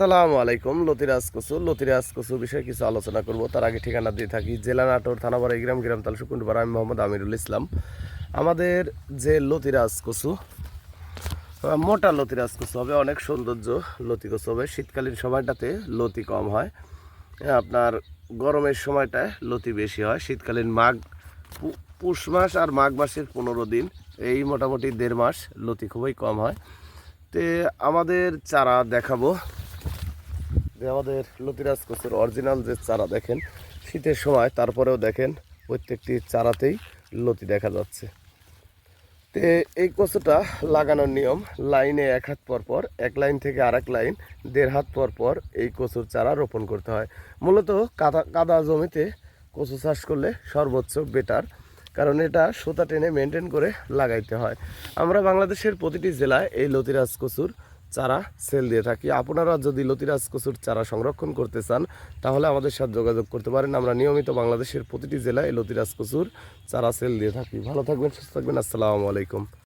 আসসালামু আলাইকুম লতিরাজ কচু লতিরাজ কচু বিষয়ে কিছু আলোচনা করব। তার আগে ঠিকানা দিয়ে থাকি জেলা নাটোর থানাপাড়া গ্রাম গ্রাম তাল সুকুন্ডপাড়া আমি মোহাম্মদ আমিরুল ইসলাম। আমাদের যে লতিরাজ কচু মোটা লতিরাজ কচু হবে অনেক সৌন্দর্য লতি কচু হবে। শীতকালীন সময়টাতে লতি কম হয়। হ্যাঁ, আপনার গরমের সময়টায় লতি বেশি হয়। শীতকালীন মাঘ পুষ মাস আর মাঘ মাসের পনেরো দিন এই মোটামুটি দেড় মাস লতি খুবই কম হয়। তে আমাদের চারা দেখাবো। যে আমাদের লতিরাজ কচুর অরিজিনাল যে চারা দেখেন, শীতের সময় তারপরেও দেখেন প্রত্যেকটি চারাতেই লতি দেখা যাচ্ছে। তে এই কচুটা লাগানোর নিয়ম, লাইনে এক হাত পর পর, এক লাইন থেকে আরেক লাইন, দেড় হাত পর পর এই কচুর চারা রোপণ করতে হয়। মূলত কাদা কাদা জমিতে কচু চাষ করলে সর্বোচ্চ বেটার কারণ এটা সুতা টেনে মেনটেন করে লাগাইতে হয়। আমরা বাংলাদেশের প্রতিটি জেলায় এই লতিরাজ কচুর চারা সেল দিয়ে থাকি। আপনারা যদি লতিরাজ কচুর চারা সংরক্ষণ করতে চান, তাহলে আমাদের সাথে যোগাযোগ করতে পারেন। আমরা নিয়মিত বাংলাদেশের প্রতিটি জেলায় লতিরাজ কচুর চারা সেল দিয়ে থাকি। ভালো থাকবেন, সুস্থ থাকবেন। আসসালামু আলাইকুম।